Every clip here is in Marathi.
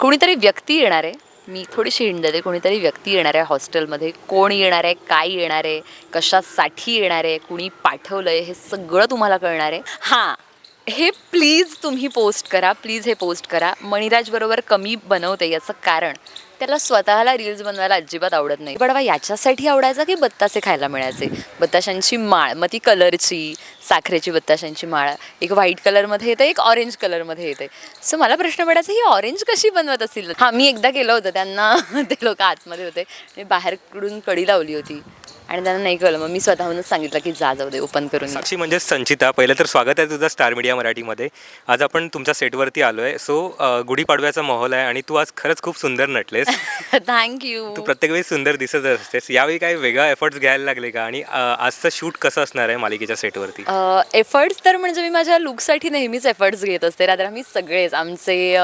कोणीतरी व्यक्ती येणार आहे मी थोडीशी हिंड देते कोणीतरी व्यक्ती येणार आहे हॉस्टेलमध्ये कोण येणार आहे काय येणार आहे कशासाठी येणार आहे कुणी पाठवलं आहे हे सगळं तुम्हाला कळणार. आहे हां हे प्लीज तुम्ही पोस्ट करा प्लीज हे पोस्ट करा. मणिराजबरोबर कमी बनवते याचं कारण त्याला स्वतःला रील्स बनवायला अजिबात आवडत नाही. बडवा याच्यासाठी आवडायचा की बत्तासे खायला मिळायचे? बत्ताशांची माळ मग ती कलरची साखरेची बत्ताशांची माळ एक व्हाईट कलरमध्ये येते एक ऑरेंज कलरमध्ये येते. सो मला प्रश्न पडायचा ही ऑरेंज कशी बनवत असतील? हां मी एकदा केलं होतं त्यांना ते लोक आतमध्ये होते. मी बाहेरकडून कडी लावली होती आणि त्यांना नाही कळलं. मग मी स्वतःहूनच सांगितलं की जा जाऊ दे ओपन करून साक्षी म्हणजे संचिता पहिलं तर स्वागत आहे तुझं स्टार मीडिया मराठीमध्ये. आज आपण तुमच्या सेटवरती आलो आहे सो गुढीपाडव्याचा माहोल आहे आणि तू आज खरंच खूप सुंदर नटलेस. थँक्यू तू प्रत्येक वेळी सुंदर दिसत असतेस. यावेळी काही वेगळा एफर्ट्स घ्यायला लागले का? आणि अ, आजचं शूट कसं असणार आहे मालिकेच्या सेटवरती एफर्ट्स तर म्हणजे मी माझ्या लुकसाठी नेहमीच एफर्ट्स घेत असते. रादर आम्ही सगळेच. आमचे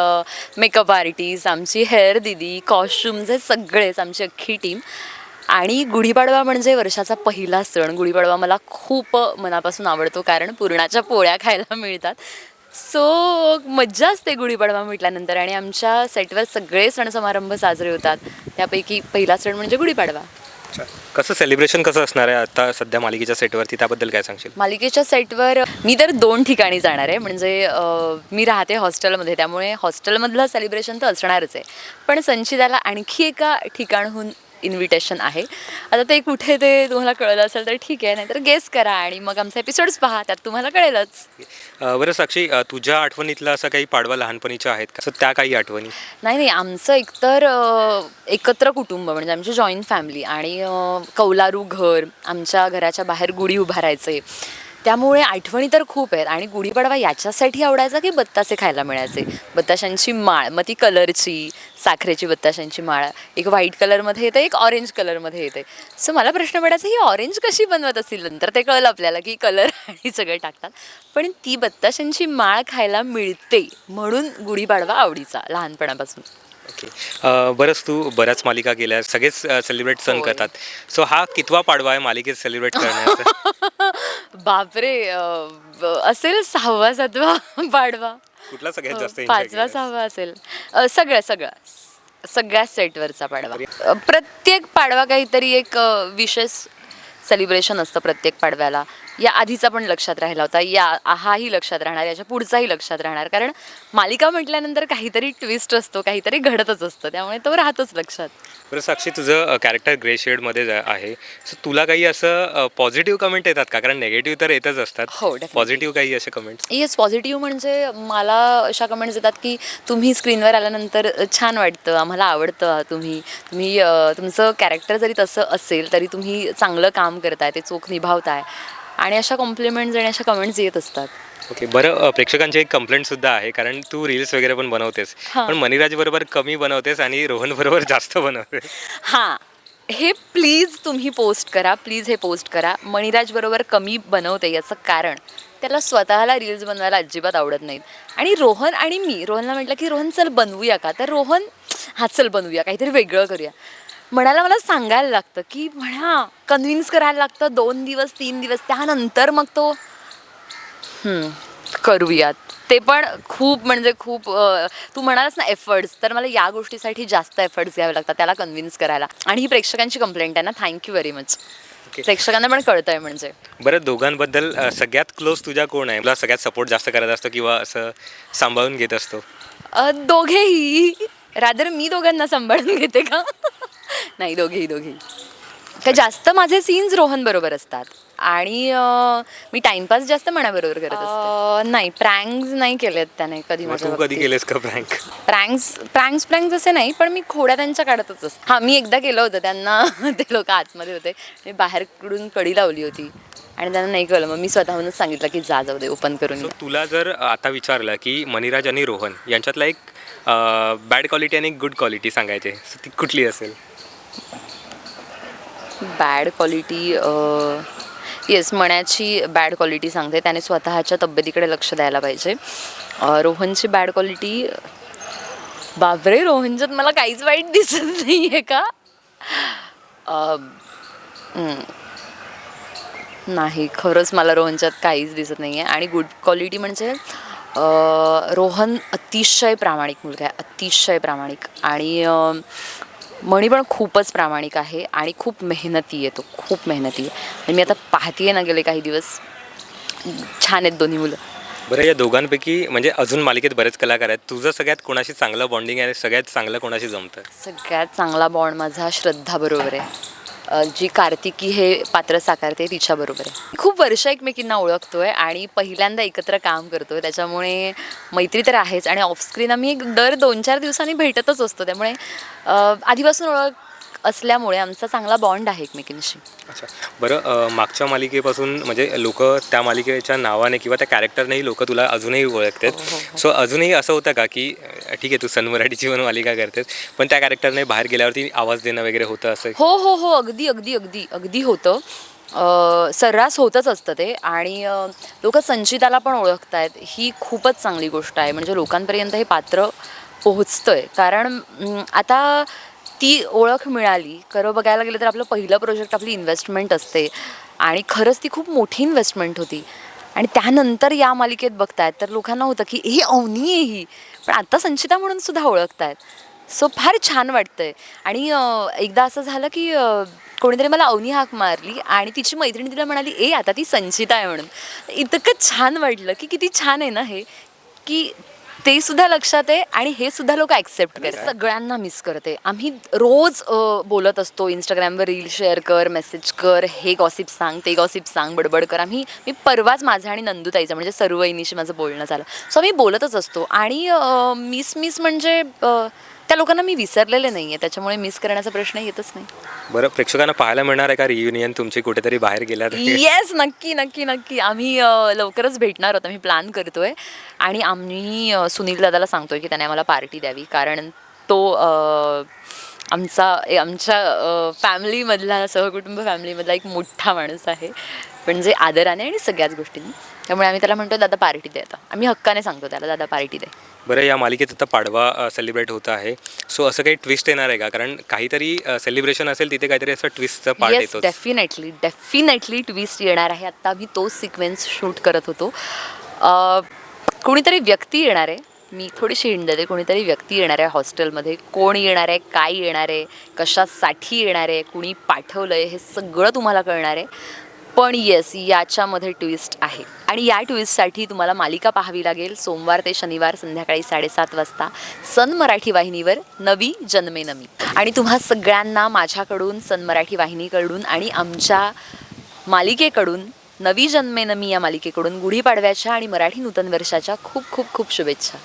मेकअप आर्टिस्ट आमची हेअर दिदी कॉस्ट्युम्स हे सगळेच आमची अख्खी टीम आणि गुढीपाडवा म्हणजे वर्षाचा पहिला सण. गुढीपाडवा मला खूप मनापासून आवडतो. कारण पुरणाच्या पोळ्या खायला मिळतात. सो मज्जा असते गुढीपाडवा म्हटल्यानंतर आणि आमच्या सेटवर सगळे सण समारंभ साजरे होतात. त्यापैकी पहिला सण म्हणजे गुढीपाडवा कसं सेलिब्रेशन कसं असणार आहे आता सध्या मालिकेच्या सेटवरती? त्याबद्दल काय सांगशील? मालिकेच्या सेटवर मी तर दोन ठिकाणी जाणार आहे. म्हणजे अं, मी राहते हॉस्टेलमध्ये. त्यामुळे हॉस्टेलमधलं सेलिब्रेशन तर असणारच आहे. पण संचिताला आणखी एका ठिकाणहून इन्व्हिटेशन आहे. आता ते कुठे ते तुम्हाला कळलं असेल तर ठीक आहे नाहीतर गेस करा आणि मग आमचे एपिसोड्स पहा त्यात तुम्हाला कळेलच. बरं साक्षी तुझ्या आठवणीतला असा काही पाडवा लहानपणीच्या आहेत का? त्या काही आठवणी? नाही नाही आमचं एकतर एकत्र कुटुंब म्हणजे आमची जॉईंट फॅमिली आणि कौलारू घर आमच्या घराच्या बाहेर गुढी उभारायचे. त्यामुळे आठवणी तर खूप आहेत. आणि गुढीपाडवा याच्यासाठी आवडायचा की बत्तासे खायला मिळायचे? बत्ताशांची माळ मग ती कलरची साखरेची बत्ताशांची माळ. एक व्हाईट कलरमध्ये येते एक ऑरेंज कलरमध्ये येते. सो मला प्रश्न पडायचा ही ऑरेंज कशी बनवत असतील? नंतर ते कळलं आपल्याला की कलर आणि सगळे टाकतात. पण ती बत्ताशांची माळ खायला मिळते म्हणून गुढीपाडवा आवडीचा लहानपणापासून. ओके बरंच तू बऱ्याच मालिका केल्या सगळेच सेलिब्रेट सण होय. करतात. सो हा कितवा पाडवा आहे मालिकेत सेलिब्रेट करण्याचा? बापरे अं, ब- असेल सहावा सातवा पाडवा. कुठला सगळ्यात जास्त enjoy पाचवा केलास? सहावा असेल. अं, सगळं सगळं. सगळ्या सेटवरचा पाडवा. अं, प्रत्येक पाडवा काहीतरी एक अं, विशेष सेलिब्रेशन असतं प्रत्येक पाडव्याला. या आधीचा पण लक्षात राहिला होता. या हाही लक्षात राहणार याच्या पुढचाही लक्षात राहणार. कारण मालिका म्हटल्यानंतर काहीतरी ट्विस्ट असतो काहीतरी घडतच असतं. त्यामुळे तो राहतोच लक्षात. बरं साक्षी तुझं कॅरेक्टर ग्रे शेडमध्ये आहे. सो तुला काही असं पॉझिटिव्ह कमेंट येतात का? कारण नेगेटिव्ह तर येतच असतात. हो. पॉझिटिव्ह काही असे कमेंट्स येस पॉझिटिव्ह म्हणजे मला अशा कमेंट्स येतात की तुम्ही स्क्रीनवर आल्यानंतर छान वाटतं आम्हाला आवडतं तुम्ही तुम्ही तुमचं कॅरेक्टर जरी तसं असेल तरी तुम्ही चांगलं काम करताय ते चोख निभावताय. आणि अशा कॉम्प्लिमेंट्स आणि अशा कमेंट्स येत असतात. ओके बरं प्रेक्षकांची एक कंप्लेंट सुद्धा आहे कारण तू रील्स वगैरे पण बनवतेस. पण मनीराज बरोबर कमी बनवतेस आणि रोहन बरोबर जास्त बनवतेस. हां हे प्लीज तुम्ही पोस्ट करा प्लीज हे पोस्ट करा. मणिराज बरोबर कमी बनवते याचं कारण त्याला स्वतःला रील्स बनवायला अजिबात आवडत नाहीत. आणि रोहन आणि मी रोहनला म्हटलं की रोहन चल बनवूया का? तर रोहन हा चल बनवूया काहीतरी वेगळं करूया. म्हणाला मला सांगायला लागतं की म्हणा कन्व्हिन्स करायला लागतं दोन दिवस तीन दिवस त्यानंतर मग तो हम्म, करूयात. ते पण खूप म्हणजे खूप तू म्हणालास ना एफर्ट्स तर मला या गोष्टीसाठी जास्त एफर्ट्स घ्यावे लागतात त्याला कन्व्हिन्स करायला. आणि ही प्रेक्षकांची कंप्लेंट आहे ना थँक्यू व्हेरी मच प्रेक्षकांना पण कळतंय म्हणजे. बरं दोघांबद्दल सगळ्यात क्लोज तुझ्या कोण आहे? तुला सगळ्यात सपोर्ट जास्त करत असतो किंवा असं सांभाळून घेत असतो? दोघेही. रादर मी दोघांना सांभाळून घेते का? नाही दोघेही दोघेही. का जास्त माझे सीन्स रोहन बरोबर असतात. आणि अं, मी टाइमपास जास्त मनाबरोबर करत असते. नाही प्रँक्स नाही केलेत त्याने कधी मग माझ्या तू कधी. केलेस का प्रँक प्रँक्स प्रँक्स प्रँक्स असे नाही पण मी खोड्या त्यांच्या काढतच असते. हां मी एकदा केलं होतं त्यांना ते लोक आतमध्ये होते. मी बाहेरकडून कडी लावली होती. आणि त्यांना नाही कळलं. मग मी स्वतःहूनच सांगितलं की जा जाऊ दे ओपन करून सो ये. तुला जर आता विचारलं की मनीराज आणि रोहन यांच्यातला एक बॅड क्वालिटी आणि गुड क्वालिटी सांगायचे सो ती कुठली असेल? बॅड क्वालिटी येस मण्याची बॅड क्वालिटी सांगते. त्याने स्वतःच्या तब्येतीकडे लक्ष द्यायला पाहिजे. रोहनची बॅड क्वालिटी बापरे रोहनच्यात मला काहीच वाईट दिसत नाही आहे का नाही खरंच मला रोहनच्यात काहीच दिसत नाही आहे आणि गुड क्वालिटी म्हणजे रोहन अतिशय प्रामाणिक मुलगा आहे. अतिशय प्रामाणिक. आणि मणी पण खूपच प्रामाणिक आहे आणि खूप मेहनती आहे तो खूप मेहनती आहे. आणि मी आता पाहतीये ना गेले काही दिवस. छान आहेत दोन्ही मुलं. बरं या दोघांपैकी म्हणजे अजून मालिकेत बरेच कलाकार आहेत. तुझं सगळ्यात कोणाशी चांगलं बॉन्डिंग आहे सगळ्यात चांगलं कोणाशी जमतं सगळ्यात चांगला बॉन्ड माझा श्रद्धा बरोबर आहे. जी कार्तिकी हे पात्र साकारते तिच्याबरोबर आहे. खूप वर्ष एकमेकींना ओळखतोय आणि पहिल्यांदा एकत्र काम करतोय. त्याच्यामुळे मैत्री तर आहेच आणि ऑफस्क्रीन आम्ही दर दोन चार दिवसांनी भेटतच असतो. त्यामुळे आधीपासून ओळख असल्यामुळे आमचा चांगला बॉन्ड आहे एकमेकींशी. अच्छा. बरं मागच्या मालिकेपासून म्हणजे लोक त्या मालिकेच्या नावाने किंवा त्या कॅरेक्टरनेही लोक तुला अजूनही ओळखतात. सो अजूनही असं होतं का की ठीक आहे तू सन मराठीची पण मालिका करतेस. पण त्या कॅरेक्टरने बाहेर गेल्यावरती आवाज देणं वगैरे होतं असं? हो हो हो. अगदी अगदी अगदी अगदी होतं. अ, सर्रास होतच असतं ते. आणि लोक संचिताला पण ओळखत आहेत ही खूपच चांगली गोष्ट आहे. म्हणजे लोकांपर्यंत हे पात्र पोहोचतंय. कारण आता ती ओळख मिळाली. खरं बघायला गेलं तर आपलं पहिलं प्रोजेक्ट आपली इन्व्हेस्टमेंट असते. आणि खरंच ती खूप मोठी इन्व्हेस्टमेंट होती. आणि त्यानंतर या मालिकेत बघतायत. तर लोकांना होतं की हे अवनी आहे ही. पण आता संचिता म्हणून सुद्धा ओळखतायत. सो फार छान वाटतंय. आणि एकदा असं झालं की कोणीतरी मला अवनी हाक मारली आणि तिची मैत्रिणी तिला म्हणाली ए आता ती संचिता आहे म्हणून. इतकं छान वाटलं की किती छान आहे ना हे की ते सुद्धा लक्षात आहे आणि हे सुद्धा लोक ॲक्सेप्ट करतात. सगळ्यांना मिस करते. आम्ही रोज अं, बोलत असतो इंस्टाग्रामवर रील शेअर कर मेसेज कर हे गॉसिप सांग ते गॉसिप सांग बडबड कर. आम्ही मी परवाच माझा आणि नंदुताईचा म्हणजे सर्व वहिनीशी माझं बोलणं झालं. सो आम्ही बोलतच असतो. आणि मिस मिस म्हणजे अं, त्या लोकांना मी विसरलेले नाही आहे त्याच्यामुळे मिस करण्याचा प्रश्न येतच नाही. बरं प्रेक्षकांना पाहायला मिळणार आहे का रियुनियन तुमची कुठेतरी बाहेर गेल्यात. येस नक्की नक्की नक्की. आम्ही अ, लवकरच भेटणार आहोत. आम्ही प्लॅन करतोय. आणि आम्ही अ, सुनील दादाला सांगतोय की त्याने आम्हाला पार्टी द्यावी. कारण तो अ, आमचा ए, आमच्या फॅमिलीमधला सहकुटुंब फॅमिलीमधला एक मोठा माणूस आहे. म्हणजे आदराने आणि सगळ्याच गोष्टींनी. त्यामुळे आम्ही त्याला म्हणतो दादा पार्टी दे आता. आम्ही हक्काने सांगतो त्याला दादा पार्टी दे. बरं या मालिकेत आता पाडवा सेलिब्रेट होत आहे. सो असं काही ट्विस्ट येणार आहे का? कारण काहीतरी सेलिब्रेशन असेल तिथे काहीतरी असं ट्विस्टचा पार्ट येस येतो डेफिनेटली डेफिनेटली ट्विस्ट येणार आहे. आत्ता आम्ही तोच सिक्वेन्स शूट करत होतो. कोणीतरी व्यक्ती येणार आहे. मी थोडीशी हिंड देते. कोणीतरी व्यक्ती येणार आहे हॉस्टेलमध्ये. कोण येणार आहे? काय येणार आहे? कशासाठी येणार आहे? कुणी पाठवलं आहे हे सगळं तुम्हाला कळणार आहे. पण येस याच्यामध्ये ट्विस्ट आहे. आणि या ट्विस्टसाठी तुम्हाला मालिका पाहावी लागेल. सोमवार ते शनिवार संध्याकाळी साडेसात वाजता सन मराठी वाहिनीवर नवी जन्मे नमी आणि तुम्हा सगळ्यांना माझ्याकडून सन मराठी वाहिनीकडून आणि आमच्या मालिकेकडून नवी जन्मे नमी या मालिकेकडून गुढीपाडव्याच्या आणि मराठी नूतन वर्षाच्या खूप खूप खूप शुभेच्छा.